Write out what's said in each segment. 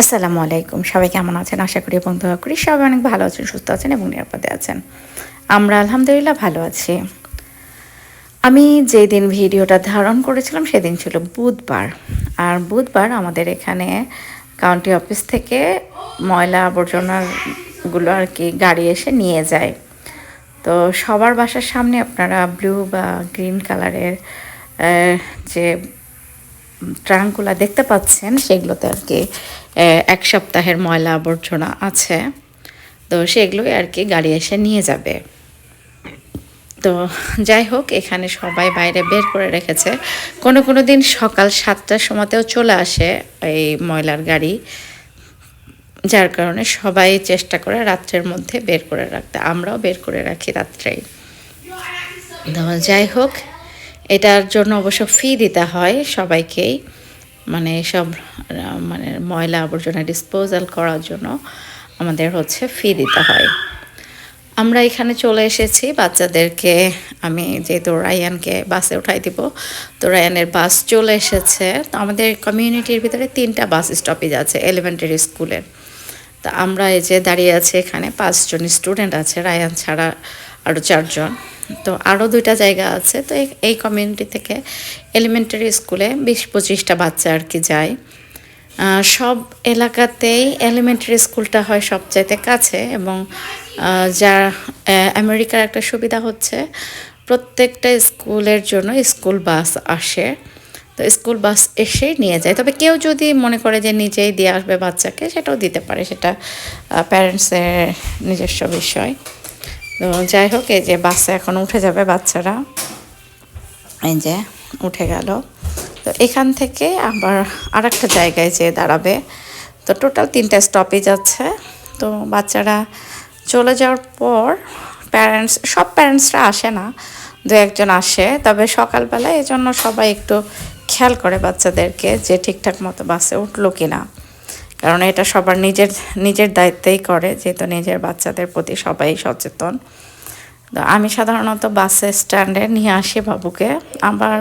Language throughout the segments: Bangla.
আসসালামু আলাইকুম। সবাই কেমন আছেন? আশা করি এবং দোয়া করি সবাই অনেক ভালো আছেন, সুস্থ আছেন এবং নিরাপদে আছেন। আমরা আলহামদুলিল্লাহ ভালো আছি। আমি যেই দিন ভিডিওটা ধারণ করেছিলাম সেদিন ছিল বুধবার। আর বুধবার আমাদের এখানে কাউন্টি অফিস থেকে ময়লা আবর্জনাগুলো আর কি গাড়ি এসে নিয়ে যায়। তো সবার বাসার সামনে আপনারা ব্লু বা গ্রিন কালারের যে ট্রাঙ্কগুলো দেখতে পাচ্ছেন, সেগুলোতে আর কি এক সপ্তাহের ময়লা আবর্জনা আছে। তো সেগুলোই আর কি গাড়ি এসে নিয়ে যাবে। তো যাই হোক, এখানে সবাই বাইরে বের করে রেখেছে। কোনো কোনো দিন সকাল সাতটার সময়তেও চলে আসে এই ময়লার গাড়ি, যার কারণে সবাই চেষ্টা করে রাত্রের মধ্যে বের করে রাখতে। আমরাও বের করে রাখি রাত্রেই। তো যাই হোক এটার জন্য অবশ্য ফি দিতে হয় সবাইকেই মানে সব মানে ময়লা আবর্জনা ডিসপোজাল করার জন্য আমাদের হচ্ছে ফি দিতে হয়। আমরা এখানে চলে এসেছি, বাচ্চাদেরকে আমি যেহেতু রায়ানকে বাসে উঠাই দিব, তো রায়ানের বাস চলে এসেছে। তো আমাদের কমিউনিটির ভিতরে তিনটা বাস স্টপেজ আছে এলিমেন্টারি স্কুলের তা আমরা এই যে দাঁড়িয়ে আছি এখানে, পাঁচজন স্টুডেন্ট আছে, রায়ান ছাড়া আরও চারজন। তো আরও দুইটা জায়গা আছে। তো এই কমিউনিটি থেকে এলিমেন্টারি স্কুলে বিশ পঁচিশটা বাচ্চা আর কি যায়। সব এলাকাতেই এলিমেন্টারি স্কুলটা হয় সবচাইতে কাছে এবং যা আমেরিকার একটা সুবিধা হচ্ছে প্রত্যেকটা স্কুলের জন্য স্কুল বাস আসে। তো স্কুল বাস এসেই নিয়ে যায়। তবে কেউ যদি মনে করে যে নিজেই দিয়ে আসবে বাচ্চাকে, সেটাও দিতে পারে। সেটা প্যারেন্টসের নিজস্ব বিষয়। যাই হোক, এই যে বাসে এখন উঠে যাবে বাচ্চারা। এই যে উঠে গেল। তো এখান থেকে আবার আর একটা জায়গায় যেয়ে দাঁড়াবে। তো টোটাল তিনটা স্টপেজ আছে। তো বাচ্চারা চলে যাওয়ার পর প্যারেন্টস সব প্যারেন্টসরা আসে না। দু একজন আসে। তবে সকালবেলা এই জন্য সবাই একটু খেয়াল করে বাচ্চাদেরকে যে ঠিকঠাক মতো বাসে উঠল কি না কারণ এটা সবার নিজের নিজের দায়িত্বেই করে, যেহেতু নিজের বাচ্চাদের প্রতি সবাই সচেতন। তো আমি সাধারণত বাসে স্ট্যান্ডে নিয়ে আসি বাবুকে। আবার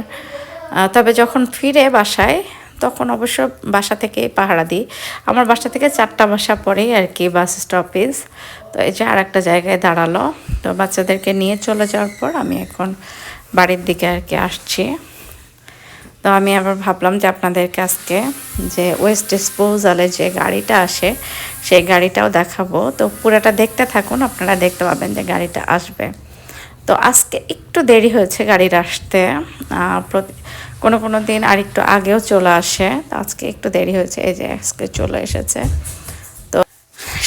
তবে যখন ফিরে বাসায়, তখন অবশ্য বাসা থেকে পাহারা দিই। আমার বাসা থেকে চারটা বাসা পরেই আর কি বাস স্টপেজ। তো এই যে আর একটা জায়গায় দাঁড়াল। তো বাচ্চাদেরকে নিয়ে চলে যাওয়ার পর আমি এখন বাড়ির দিকে আর কি আসছি। তো আমি আবার ভাবলাম যে আপনাদেরকে আজকে যে ওয়েস্ট ডিসপোজালে যে গাড়িটা আসে, সেই গাড়িটাও দেখাবো। তো পুরোটা দেখতে থাকুন, আপনারা দেখতে পাবেন যে গাড়িটা আসবে। তো আজকে একটু দেরি হয়েছে গাড়ির আসতে। কোনো কোনো দিন আর একটু আগেও চলে আসে। তো আজকে একটু দেরি হয়েছে, এই যে আজকে চলে এসেছে। তো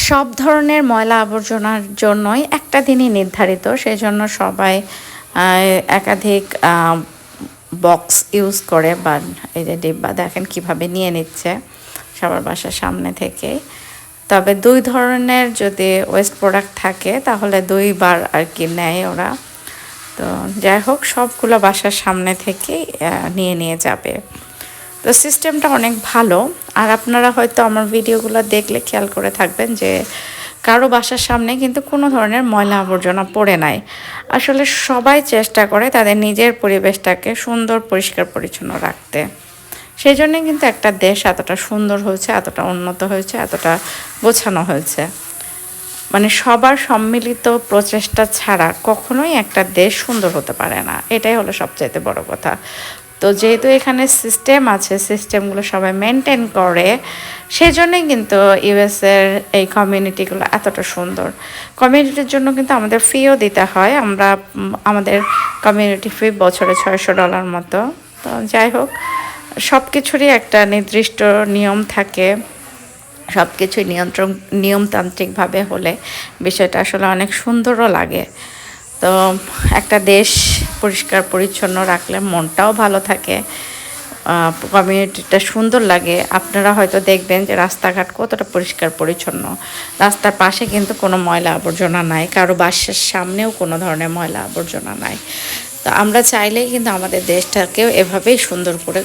সব ধরনের ময়লা আবর্জনার জন্যই একটা দিনই নির্ধারিত সেই জন্য সবাই একাধিক বক্স ইউজ করে বা এই যে ডিব্বা দেখেন কীভাবে নিয়ে নিচ্ছে সবার বাসার সামনে থেকে তবে দুই ধরনের যদি ওয়েস্ট প্রোডাক্ট থাকে, তাহলে দুইবার আর কি নেয় ওরা। তো যাই হোক, সবগুলো বাসার সামনে থেকে নিয়ে নিয়ে যাবে। তো সিস্টেমটা অনেক ভালো। আর আপনারা হয়তো আমার ভিডিওগুলো দেখলে খেয়াল করে থাকবেন যে কারও বাসার সামনে কিন্তু কোনো ধরনের ময়লা আবর্জনা পড়ে নাই। আসলে সবাই চেষ্টা করে তাদের নিজের পরিবেশটাকে সুন্দর, পরিষ্কার, পরিচ্ছন্ন রাখতে। সেই জন্যে কিন্তু একটা দেশ এতটা সুন্দর হয়েছে, এতটা উন্নত হয়েছে, এতটা গোছানো হয়েছে। মানে সবার সম্মিলিত প্রচেষ্টা ছাড়া কখনোই একটা দেশ সুন্দর হতে পারে না। এটাই হলো সবচাইতে বড় কথা। তো যেহেতু এখানে সিস্টেম আছে সিস্টেমগুলো সবাই মেনটেন করে, সেজন্যই কিন্তু ইউএসের এই কমিউনিটিগুলো এতটা সুন্দর। কমিউনিটির জন্য কিন্তু আমাদের ফিও দিতে হয়, আমরা আমাদের কমিউনিটি ফি বছরে ছয়শো ডলার মতো। তো যাই হোক সব কিছুরই একটা নির্দিষ্ট নিয়ম থাকে। সব কিছুই নিয়ন্ত্রণ, নিয়মতান্ত্রিকভাবে হলে বিষয়টা আসলে অনেক সুন্দরও লাগে। তো একটা দেশ পরিষ্কার, পরিচ্ছন্ন রাখলে মনটাও ভালো থাকে। কমিউনিটিটা সুন্দর লাগে। আপনারা হয়তো দেখবেন যে রাস্তাঘাট কতটা পরিষ্কার, পরিচ্ছন্ন। রাস্তার পাশে কিন্তু কোনো ময়লা আবর্জনা নাই। কারও বাসের সামনেও কোনো ধরনের ময়লা আবর্জনা নাই। তো আমরা চাইলেই কিন্তু আমাদের দেশটাকেও এভাবেই সুন্দর করে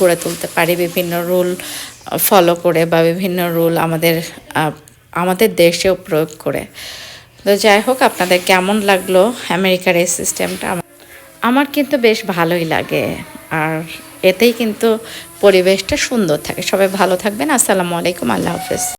গড়ে তুলতে পারি। বিভিন্ন রুল ফলো করে বা বিভিন্ন রুল আমাদের আমাদের দেশেও প্রয়োগ করে। তো যাই হোক, আপনাদের কেমন লাগল আমেরিকার এই সিস্টেমটা আমার কিন্তু বেশ ভালোই লাগে। আর এতেই কিন্তু পরিবেশটা সুন্দর থাকে। সবাই ভালো থাকবেন। আসসালামু আলাইকুম। আল্লাহ হাফেজ।